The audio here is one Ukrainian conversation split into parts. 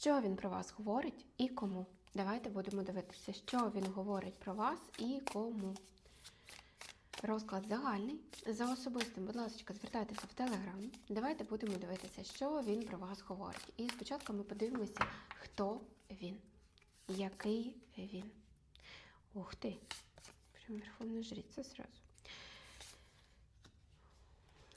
Що він про вас говорить і кому? Давайте будемо дивитися, що він говорить про вас і кому. Розклад загальний. За особистим, будь ласка, звертайтеся в Телеграм. Давайте будемо дивитися, що він про вас говорить. І спочатку ми подивимося, хто він, який він. Ух ти! Прям верховна жриця зразу.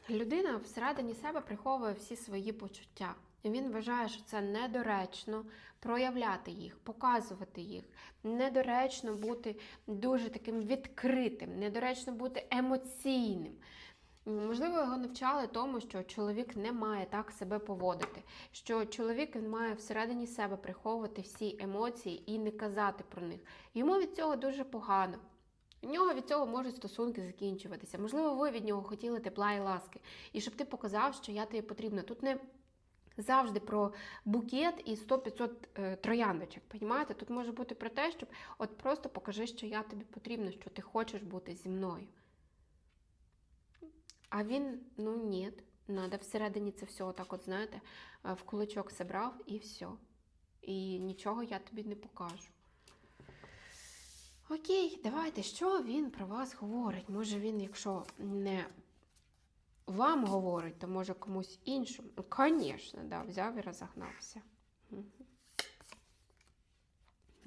Людина всередині себе приховує всі свої почуття. Він вважає, що це недоречно проявляти їх, показувати їх. Недоречно бути дуже таким відкритим, недоречно бути емоційним. Можливо, його навчали тому, що чоловік не має так себе поводити, що чоловік має всередині себе приховувати всі емоції і не казати про них. Йому від цього дуже погано. У нього від цього можуть стосунки закінчуватися. Можливо, ви від нього хотіли тепла і ласки. І щоб ти показав, що я тобі потрібна. Тут не завжди про букет і 100-500 е, трояндочок. Понімаєте? Тут може бути про те, щоб от просто покажи, що я тобі потрібна, що ти хочеш бути зі мною. А він, ну ні, треба всередині це все, отак, от, знаєте, е, в кулачок зібрав і все. І нічого я тобі не покажу. Окей, давайте, що він про вас говорить? Може він, якщо не вам говорить, то може комусь іншому. Звісно, да, взяв і розогнався.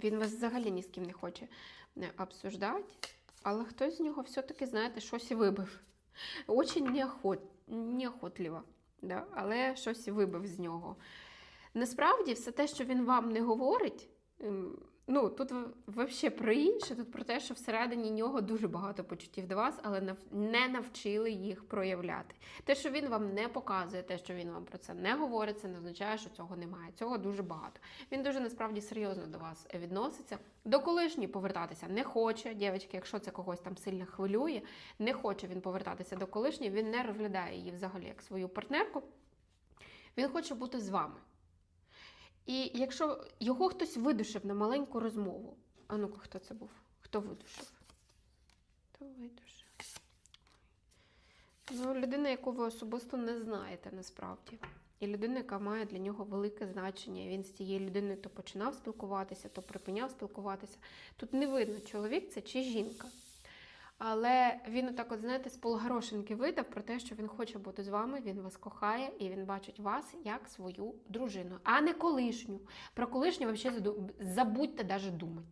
Він вас взагалі ні з ким не хоче обсуждати, але хтось з нього все-таки, знаєте, щось вибив. Очень неохот, неохотливо, да, але щось вибив з нього. Насправді, все те, що він вам не говорить, ну тут взагалі про інше, тут про те, що всередині нього дуже багато почуттів до вас, але нав- не навчили їх проявляти. Те, що він вам не показує, те, що він вам про це не говорить, це не означає, що цього немає. Цього дуже багато. Він дуже насправді серйозно до вас відноситься. До колишньої повертатися не хоче. Дівчатки, якщо це когось там сильно хвилює, не хоче він повертатися до колишньої, він не розглядає її взагалі як свою партнерку. Він хоче бути з вами. І якщо його хтось видушив на маленьку розмову, а ну-ка, хто це був? Хто видушив? Хто видушив? Ну, людина, яку ви особисто не знаєте насправді. І людина, яка має для нього велике значення. Він з цією людиною то починав спілкуватися, то припиняв спілкуватися. Тут не видно, чоловік це чи жінка. Але він так, от, знаєте, з полгорошинки видав про те, що він хоче бути з вами, він вас кохає і він бачить вас як свою дружину, а не колишню. Про колишню взагалі забудьте навіть думати.